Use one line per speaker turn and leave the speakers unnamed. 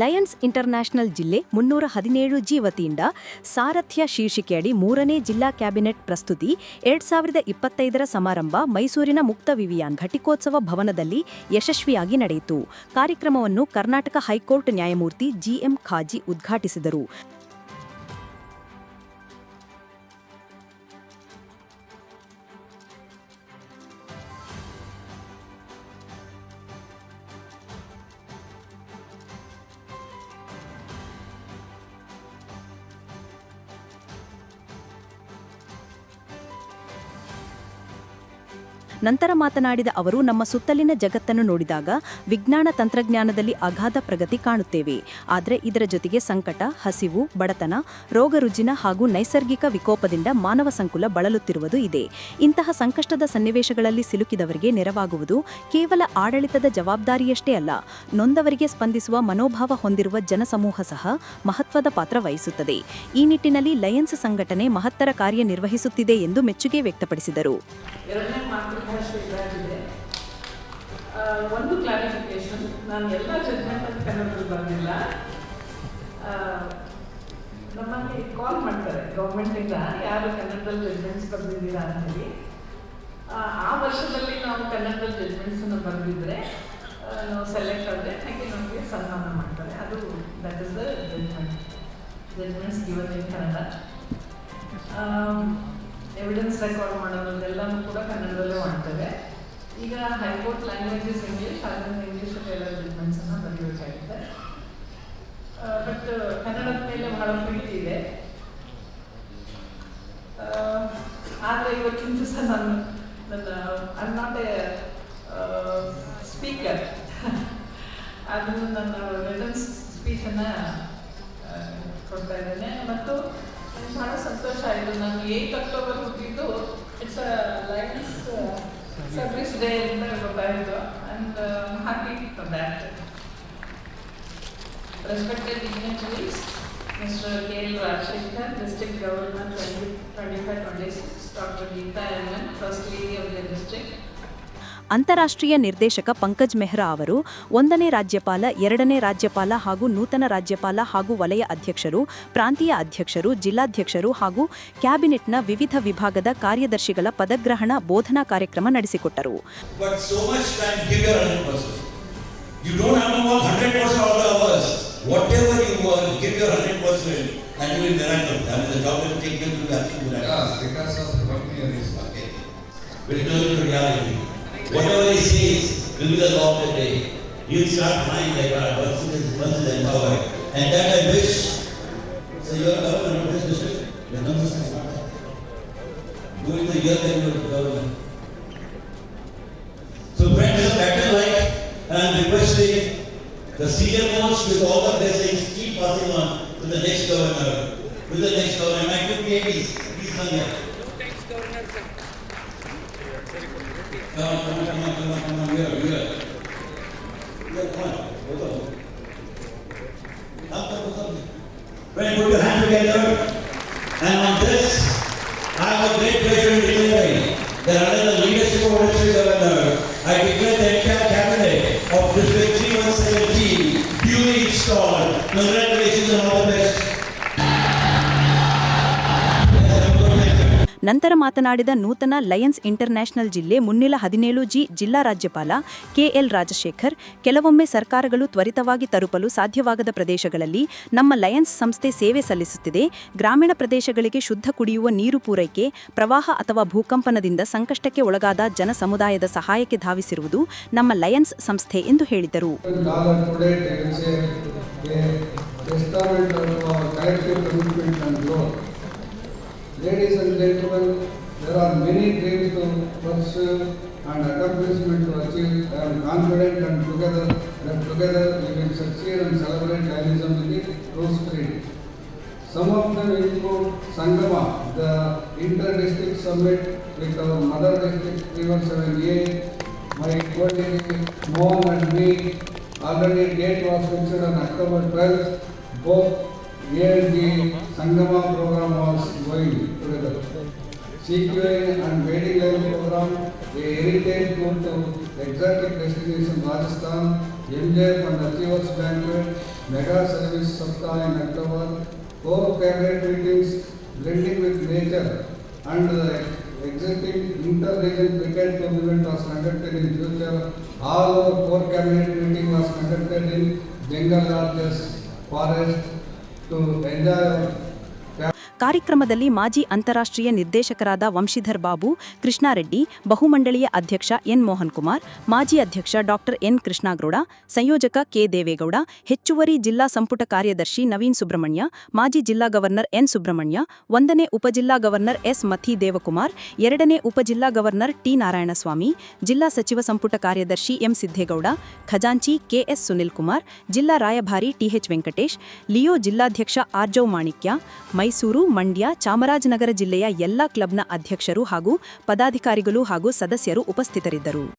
Lions international ಜಿಲ್ಲೆ ಮುನ್ನೂರ ಹದಿನೇಳು ಜಿ ವತಿಯಿಂದ ಸಾರಥ್ಯ ಶೀರ್ಷಿಕೆಯಡಿ ಮೂರನೇ ಜಿಲ್ಲಾ ಕ್ಯಾಬಿನೆಟ್ ಪ್ರಸ್ತುತಿ. ಎರಡ್ ಸಾವಿರದ ಇಪ್ಪತ್ತೈದರ ಸಮಾರಂಭ ಮೈಸೂರಿನ ಮುಕ್ತ ವಿವಿಯಾನ್ ಘಟಿಕೋತ್ಸವ ಭವನದಲ್ಲಿ ಯಶಸ್ವಿಯಾಗಿ ನಡೆಯಿತು. ಕಾರ್ಯಕ್ರಮವನ್ನು ಕರ್ನಾಟಕ ಹೈಕೋರ್ಟ್ ನ್ಯಾಯಮೂರ್ತಿ ಜಿಎಂ ಖಾಜಿ ಉದ್ಘಾಟಿಸಿದರು. ನಂತರ ಮಾತನಾಡಿದ ಅವರು, ನಮ್ಮ ಸುತ್ತಲಿನ ಜಗತ್ತನ್ನು ನೋಡಿದಾಗ ವಿಜ್ಞಾನ ತಂತ್ರಜ್ಞಾನದಲ್ಲಿ ಅಗಾಧ ಪ್ರಗತಿ ಕಾಣುತ್ತೇವೆ. ಆದರೆ ಇದರ ಜೊತೆಗೆ ಸಂಕಟ, ಹಸಿವು, ಬಡತನ ರೋಗ ರುಜಿನ ಹಾಗೂ ನೈಸರ್ಗಿಕ ವಿಕೋಪದಿಂದ ಮಾನವ ಸಂಕುಲ ಬಳಲುತ್ತಿರುವುದು ಇದೆ. ಇಂತಹ ಸಂಕಷ್ಟದ ಸನ್ನಿವೇಶಗಳಲ್ಲಿ ಸಿಲುಕಿದವರಿಗೆ ನೆರವಾಗುವುದು ಕೇವಲ ಆಡಳಿತದ ಜವಾಬ್ದಾರಿಯಷ್ಟೇ ಅಲ್ಲ, ನೊಂದವರಿಗೆ ಸ್ಪಂದಿಸುವ ಮನೋಭಾವ ಹೊಂದಿರುವ ಜನಸಮೂಹ ಸಹ ಮಹತ್ವದ ಪಾತ್ರ ವಹಿಸುತ್ತದೆ. ಈ ನಿಟ್ಟಿನಲ್ಲಿ ಲಯನ್ಸ್ ಸಂಘಟನೆ ಮಹತ್ತರ ಕಾರ್ಯನಿರ್ವಹಿಸುತ್ತಿದೆ ಎಂದು ಮೆಚ್ಚುಗೆ ವ್ಯಕ್ತಪಡಿಸಿದರು.
ಒಂದು ಕ್ಲಾರಿಫಿಕೇಶನ್ ನಾನು ಎಲ್ಲ ಜಜ್ಮೆಂಟ್ ಅಂತ ಕನ್ನಡದಲ್ಲಿ ಬರಲಿಲ್ಲ. ನಮ್ಮಲ್ಲಿ ಕಾಲ್ ಮಾಡ್ತಾರೆ. ಗೌರ್ಮೆಂಟಿಂದ ಯಾರು ಕನ್ನಡದಲ್ಲಿ ಜಡ್ಜ್ಮೆಂಟ್ಸ್ ಬರೆದಿದ್ದೀರಾ ಅಂತ ಹೇಳಿ ಆ, ವರ್ಷದಲ್ಲಿ ನಾವು ಕನ್ನಡದಲ್ಲಿ ಜಡ್ಮೆಂಟ್ಸನ್ನು ಬರೆದಿದ್ರೆ ನಾವು ಸೆಲೆಕ್ಟ್ ಆದರೆ ಹಾಗೆ ನಮಗೆ ಸನ್ಮಾನ ಮಾಡ್ತಾರೆ. ಅದು that is the judgement judgements given in Kannada evidence record ಮಾಡೋದೆಲ್ಲನೂ ಕೂಡ ಕನ್ನಡದಲ್ಲೇ ಈಗ ಹೈಕೋರ್ಟ್ ಲ್ಯಾಂಗ್ವೇಜಸ್ ಇಂಗ್ಲೀಷ್ ಅದರಿಂದ ಇಂಗ್ಲೀಷಲ್ಲಿ ಎಲ್ಲ ಜಡ್ಮೆಂಟ್ಸನ್ನು ಬರೆಯಬೇಕಾಗಿದೆ ಬಟ್ ಕನ್ನಡದ ಮೇಲೆ ಬಹಳ ಪ್ರೀತಿ ಇದೆ. ಆದರೆ ಇವತ್ತಿನ ದಿವಸ ನಾನು ನನ್ನ ಐ ನಾಟ್ ಎ ಸ್ಪೀಕರ್ ಅದನ್ನು ನನ್ನ ರಿಟರ್ನ್ಸ್ ಸ್ಪೀಚನ್ನು ಕೊಡ್ತಾ ಇದ್ದೇನೆ. ಮತ್ತು ಬಹಳ ಸಂತೋಷ ಆಯಿತು. ನಾನು ಏಯ್ಟ್ ಅಕ್ಟೋಬರ್ ಹುಟ್ಟಿದ್ದು. It's a Lions So service day നിർവഹിക്കുക and happy for that Respected dignitaries, Mr. K. L. Rajshekhar, District Governor 25-26, Dr. Geeta Anand, First Lady of the District,
ಅಂತಾರಾಷ್ಟ್ರೀಯ ನಿರ್ದೇಶಕ ಪಂಕಜ್ ಮೆಹ್ರಾ ಅವರು ಒಂದನೇ ರಾಜ್ಯಪಾಲ ಎರಡನೇ ರಾಜ್ಯಪಾಲ ಹಾಗೂ ನೂತನ ರಾಜ್ಯಪಾಲ ಹಾಗೂ ವಲಯ ಅಧ್ಯಕ್ಷರು ಪ್ರಾಂತೀಯ ಅಧ್ಯಕ್ಷರು ಜಿಲ್ಲಾಧ್ಯಕ್ಷರು ಹಾಗೂ ಕ್ಯಾಬಿನೆಟ್ನ ವಿವಿಧ ವಿಭಾಗದ ಕಾರ್ಯದರ್ಶಿಗಳ ಪದಗ್ರಹಣ ಬೋಧನಾ ಕಾರ್ಯಕ್ರಮ ನಡೆಸಿಕೊಟ್ಟರು.
Whatever he says will be the law of the day. You start flying like that once it is, once it is. And that I wish. So you are governor of this district. The numbers is not there. During the year that you are governor. So friends, it's better like, and I'm requesting the most with all the blessings, keep passing on to the next governor, to the next governor. My two babies, please come here. Of you. Put hands together. And on this, I have a great pleasure in declaring that under the leadership of District Governor, I declare the entire
ನಂತರ ಮಾತನಾಡಿದ ನೂತನ Lions international ಜಿಲ್ಲೆ ಮುನ್ನಿಲ ಹದಿನೇಳು G ಜಿಲ್ಲಾ ರಾಜ್ಯಪಾಲ KL Rajashekhar, ಕೆಲವೊಮ್ಮೆ ಸರ್ಕಾರಗಳು ತ್ವರಿತವಾಗಿ ತರುಪಲು ಸಾಧ್ಯವಾಗದ ಪ್ರದೇಶಗಳಲ್ಲಿ ನಮ್ಮ ಲಯನ್ಸ್ ಸಂಸ್ಥೆ ಸೇವೆ ಸಲ್ಲಿಸುತ್ತಿದೆ. ಗ್ರಾಮೀಣ ಪ್ರದೇಶಗಳಿಗೆ ಶುದ್ಧ ಕುಡಿಯುವ ನೀರು ಪೂರೈಕೆ, ಪ್ರವಾಹ ಅಥವಾ ಭೂಕಂಪನದಿಂದ ಸಂಕಷ್ಟಕ್ಕೆ ಒಳಗಾದ ಜನ ಸಮುದಾಯದ ಸಹಾಯಕ್ಕೆ ಧಾವಿಸಿರುವುದು ನಮ್ಮ ಲಯನ್ಸ್ ಸಂಸ್ಥೆ ಎಂದು ಹೇಳಿದರು.
Correct commitment will Ladies and gentlemen, there are many dreams to pursue and accomplishment to achieve. I am confident and together, that together we will succeed and celebrate Lionism in the true spirit. Some of them include Sangama, the inter-district summit with our mother district, 317A, my colleague Mohan and me, already date was fixed on October 12th. Both A and B Sangama program was going together. CQA and wedding level program, they heritage tour to exotic destination Rajasthan MJF and Achievers Banquet, Mega Service Sapta in October, four cabinet meetings blending with nature and the existing inter-region cricket tournament was conducted in future. All our four cabinet meeting was conducted in Bengal Lodges forest to enjoy our
ಕಾರ್ಯಕ್ರಮದಲ್ಲಿ ಮಾಜಿ ಅಂತಾರಾಷ್ಟ್ರೀಯ ನಿರ್ದೇಶಕರಾದ ವಂಶೀಧರ್ ಬಾಬು, ಕೃಷ್ಣಾರೆಡ್ಡಿ, ಬಹುಮಂಡಳಿಯ ಅಧ್ಯಕ್ಷ N Mohan Kumar ಮಾಜಿ ಅಧ್ಯಕ್ಷ doctor N ಕೃಷ್ಣಾಗೌಡ, ಸಂಯೋಜಕ K Deve Gowda, ಹೆಚ್ಚುವರಿ ಜಿಲ್ಲಾ ಸಂಪುಟ ಕಾರ್ಯದರ್ಶಿ ನವೀನ್ ಸುಬ್ರಹ್ಮಣ್ಯ, ಮಾಜಿ ಜಿಲ್ಲಾ ಗವರ್ನರ್ ಎನ್ ಸುಬ್ರಹ್ಮಣ್ಯ, ಒಂದನೇ ಉಪಜಿಲ್ಲಾ ಗವರ್ನರ್ ಎಸ್ ಮಥಿ ದೇವಕುಮಾರ್ ಎರಡನೇ ಉಪಜಿಲ್ಲಾ ಗವರ್ನರ್ ಟಿ ನಾರಾಯಣಸ್ವಾಮಿ, ಜಿಲ್ಲಾ ಸಚಿವ ಸಂಪುಟ ಕಾರ್ಯದರ್ಶಿ ಎಂ ಸಿದ್ದೇಗೌಡ, ಖಜಾಂಚಿ ಕೆಎಸ್ ಸುನಿಲ್ ಕುಮಾರ್ ಜಿಲ್ಲಾ ರಾಯಭಾರಿ ಟಿಎಚ್ ವೆಂಕಟೇಶ್, ಲಿಯೋ ಜಿಲ್ಲಾಧ್ಯಕ್ಷ ಆರ್ಜೌ ಮಾಣಿಕ್ಯ, ಮೈಸೂರು ಮಂಡ್ಯ ಚಾಮರಾಜನಗರ ಜಿಲ್ಲೆಯ ಎಲ್ಲಾ ಕ್ಲಬ್ನ ಅಧ್ಯಕ್ಷರು ಹಾಗೂ ಪದಾಧಿಕಾರಿಗಳು ಹಾಗೂ ಸದಸ್ಯರು ಉಪಸ್ಥಿತರಿದ್ದರು.